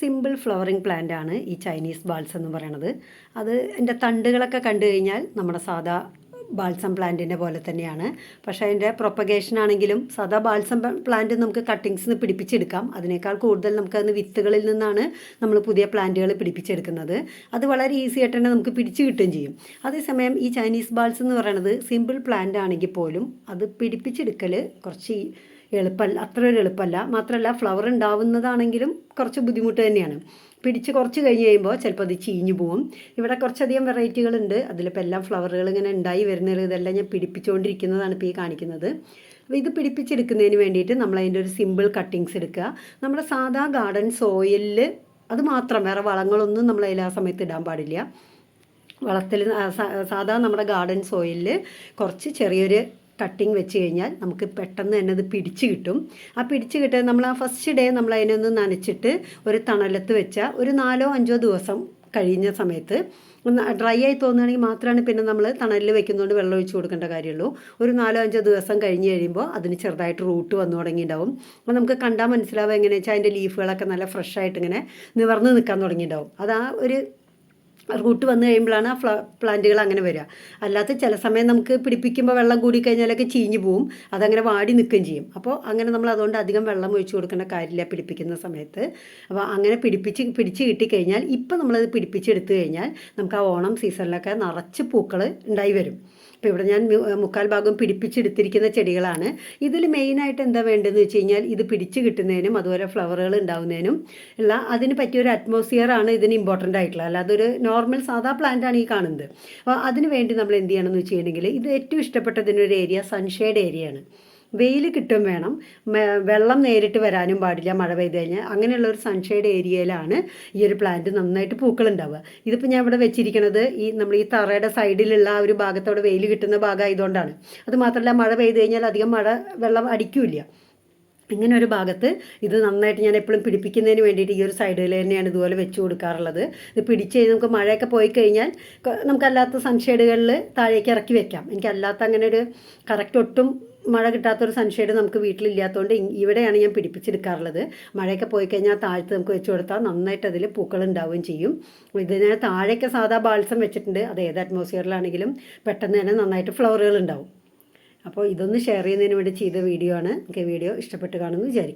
Simple flowering plant ആണ് ഈ Chinese balls എന്ന് പറയണത്. അത് എന്റെ തണ്ടുകളൊക്കെ കണ്ടു കഴിഞ്ഞാൽ നമ്മുടെ സാധാ ബാൾസം പ്ലാന്റിന്റെ പോലെ തന്നെയാണ്. പക്ഷേ അതിന്റെ പ്രൊപ്പഗേഷൻ ആണെങ്കിലും സാധാ ബാൾസം പ്ലാന്റ് നമുക്ക് കട്ടിങ്സിൽ നിന്ന് പിടിപ്പിച്ചെടുക്കാം. അതിനേക്കാൾ കൂടുതൽ നമുക്ക് അതിന് വിത്തുകളിൽ നിന്നാണ് നമ്മൾ പുതിയ പ്ലാന്റുകൾ പിടിപ്പിച്ചെടുക്കുന്നത്. അത് വളരെ ഈസി ആയിട്ട് തന്നെ നമുക്ക് പിടിച്ചു കിട്ടുകയും ചെയ്യും. അതേസമയം ഈ ചൈനീസ് ബാൾസ് എന്ന് പറയുന്നത് സിമ്പിൾ പ്ലാന്റ് ആണെങ്കിൽ പോലും അത് പിടിപ്പിച്ചെടുക്കൽ കുറച്ച് എളുപ്പമല്ല അത്ര ഒരു എളുപ്പമല്ല മാത്രമല്ല ഫ്ലവർ ഉണ്ടാവുന്നതാണെങ്കിലും കുറച്ച് ബുദ്ധിമുട്ട് തന്നെയാണ്. പിടിച്ച് കുറച്ച് കഴിഞ്ഞ് കഴിയുമ്പോൾ ചിലപ്പോൾ അത് ചീഞ്ഞു പോവും. ഇവിടെ കുറച്ചധികം വെറൈറ്റികളുണ്ട്. അതിലിപ്പോൾ എല്ലാം ഫ്ലവറുകൾ ഇങ്ങനെ ഉണ്ടായി വരുന്നത് ഇതെല്ലാം ഞാൻ പിടിപ്പിച്ചുകൊണ്ടിരിക്കുന്നതാണ് ഇപ്പോൾ ഈ കാണിക്കുന്നത്. അപ്പോൾ ഇത് പിടിപ്പിച്ചെടുക്കുന്നതിന് വേണ്ടിയിട്ട് നമ്മൾ അതിന്റെ ഒരു സിമ്പിൾ കട്ടിങ്സ് എടുക്കുക. നമ്മുടെ സാധാ ഗാർഡൻ സോയിലിൽ അത് മാത്രം വേറെ വളങ്ങളൊന്നും നമ്മൾ അതിൽ ആ സമയത്ത് ഇടാൻ പാടില്ല. വളത്തിൽ സാധാ നമ്മുടെ ഗാർഡൻ സോയിലിൽ കുറച്ച് ചെറിയൊരു കട്ടിങ് വെച്ച് കഴിഞ്ഞാൽ നമുക്ക് പെട്ടെന്ന് തന്നെ അത് പിടിച്ച് കിട്ടും. ആ പിടിച്ച് കിട്ടാൻ നമ്മൾ ആ ഫസ്റ്റ് ഡേ നമ്മൾ അതിനൊന്ന് നനച്ചിട്ട് ഒരു തണലത്ത് വെച്ചാൽ ഒരു നാലോ അഞ്ചോ ദിവസം കഴിഞ്ഞ സമയത്ത് ഡ്രൈ ആയി തോന്നുകയാണെങ്കിൽ മാത്രമാണ് പിന്നെ നമ്മൾ തണലിൽ വെക്കുന്നതുകൊണ്ട് വെള്ളം ഒഴിച്ച് കൊടുക്കേണ്ട കാര്യമുള്ളൂ. ഒരു നാലോ അഞ്ചോ ദിവസം കഴിഞ്ഞ് കഴിയുമ്പോൾ അതിന് ചെറുതായിട്ട് റൂട്ട് വന്നു തുടങ്ങിയിട്ടുണ്ടാവും. അപ്പോൾ നമുക്ക് കണ്ടാൽ മനസ്സിലാവുക എങ്ങനെയാണെന്ന് വെച്ചാൽ അതിന്റെ ലീഫുകളൊക്കെ നല്ല ഫ്രഷ് ആയിട്ട് ഇങ്ങനെ നിവർന്ന് നിൽക്കാൻ തുടങ്ങിയിട്ടുണ്ടാവും. അത് ആ ഒരു റൂട്ട് വന്നു കഴിയുമ്പോഴാണ് ആ ഫ്ല പ്ലാന്റുകൾ അങ്ങനെ വരിക. അല്ലാത്ത ചില സമയം നമുക്ക് പിടിപ്പിക്കുമ്പോൾ വെള്ളം കൂടി കഴിഞ്ഞാലൊക്കെ ചീഞ്ഞു പോവും. അതങ്ങനെ വാടി നിൽക്കുകയും ചെയ്യും. അപ്പോൾ അങ്ങനെ നമ്മൾ അതുകൊണ്ട് അധികം വെള്ളം ഒഴിച്ചു കൊടുക്കേണ്ട കാര്യമില്ല പിടിപ്പിക്കുന്ന സമയത്ത്. അപ്പോൾ അങ്ങനെ പിടിപ്പിച്ച് പിടിച്ച് കിട്ടിക്കഴിഞ്ഞാൽ ഇപ്പം നമ്മളത് പിടിപ്പിച്ചെടുത്തു കഴിഞ്ഞാൽ നമുക്ക് ആ ഓണം സീസണിലൊക്കെ നിറച്ച് പൂക്കൾ ഉണ്ടായി വരും. ഇപ്പോൾ ഇവിടെ ഞാൻ മുക്കാൽ ഭാഗം പിടിപ്പിച്ചെടുത്തിരിക്കുന്ന ചെടികളാണ്. ഇതിൽ മെയിനായിട്ട് എന്താ വേണ്ടതെന്ന് വെച്ച് കഴിഞ്ഞാൽ ഇത് പിടിച്ച് കിട്ടുന്നതിനും അതുപോലെ ഫ്ലവറുകൾ ഉണ്ടാവുന്നതിനും ഉള്ള അതിന് പറ്റിയൊരു അറ്റ്മോസ്ഫിയർ ആണ് ഇതിന് ഇമ്പോർട്ടന്റ് ആയിട്ടുള്ളത്. അല്ലാതെ ഒരു നോർമൽ സാധാ പ്ലാന്റ് ആണ് ഈ കാണുന്നത്. അപ്പോൾ അതിന് വേണ്ടി നമ്മൾ എന്ത് ചെയ്യണമെന്ന് വെച്ച് കഴിഞ്ഞിട്ടുണ്ടെങ്കിൽ ഇത് ഏറ്റവും ഇഷ്ടപ്പെട്ടതിനൊരു ഏരിയ സൺഷെയ്ഡ് ഏരിയയാണ് വെയിൽ കിട്ടും വേണം. വെള്ളം നേരിട്ട് വരാനും പാടില്ല മഴ പെയ്ത് കഴിഞ്ഞാൽ. അങ്ങനെയുള്ള ഒരു സൺഷെയ്ഡ് ഏരിയയിലാണ് ഈ ഒരു പ്ലാന്റ് നന്നായിട്ട് പൂക്കൾ ഉണ്ടാവുക ഇതിപ്പോൾ ഞാൻ ഇവിടെ വെച്ചിരിക്കുന്നത് ഈ നമ്മൾ ഈ തറയുടെ സൈഡിലുള്ള ആ ഒരു ഭാഗത്തോടെ വെയിൽ കിട്ടുന്ന ഭാഗമായതുകൊണ്ടാണ്. അത് മാത്രമല്ല മഴ പെയ്ത് കഴിഞ്ഞാൽ അധികം മഴ വെള്ളം അടിക്കില്ല. ഇങ്ങനെ ഒരു ഭാഗത്ത് ഇത് നന്നായിട്ട് ഞാൻ എപ്പോഴും പിടിപ്പിക്കുന്നതിന് വേണ്ടിയിട്ട് ഈ ഒരു സൈഡിൽ തന്നെയാണ് ഇതുപോലെ വെച്ച് കൊടുക്കാറുള്ളത്. ഇത് പിടിച്ച് നമുക്ക് മഴയൊക്കെ പോയി കഴിഞ്ഞാൽ നമുക്കല്ലാത്ത സൺഷെയ്ഡുകളിൽ താഴേക്ക് ഇറക്കി വെക്കാം. എനിക്കല്ലാത്ത അങ്ങനെ ഒരു കറക്റ്റ് ഒട്ടും മഴ കിട്ടാത്തൊരു സൺഷെയ്ഡ് നമുക്ക് വീട്ടിലില്ലാത്തതുകൊണ്ട് ഇവിടെയാണ് ഞാൻ പിടിപ്പിച്ചെടുക്കാറുള്ളത്. മഴയൊക്കെ പോയി കഴിഞ്ഞാൽ താഴത്ത് നമുക്ക് വെച്ച് കൊടുത്താൽ നന്നായിട്ട് അതിൽ പൂക്കൾ ഉണ്ടാവുകയും ചെയ്യും. ഇതിന് താഴേക്ക് സാധാ ബാൽസം വെച്ചിട്ടുണ്ട്. അത് ഏത് അറ്റ്മോസ്ഫിയറിലാണെങ്കിലും പെട്ടെന്ന് തന്നെ നന്നായിട്ട് ഫ്ലവറുകൾ ഉണ്ടാവും. അപ്പോൾ ഇതൊന്ന് ഷെയർ ചെയ്യുന്നതിന് വേണ്ടി ചെയ്ത വീഡിയോ ആണ്. എനിക്ക് വീഡിയോ ഇഷ്ടപ്പെട്ട് കാണുമെന്ന് വിചാരിക്കുന്നു.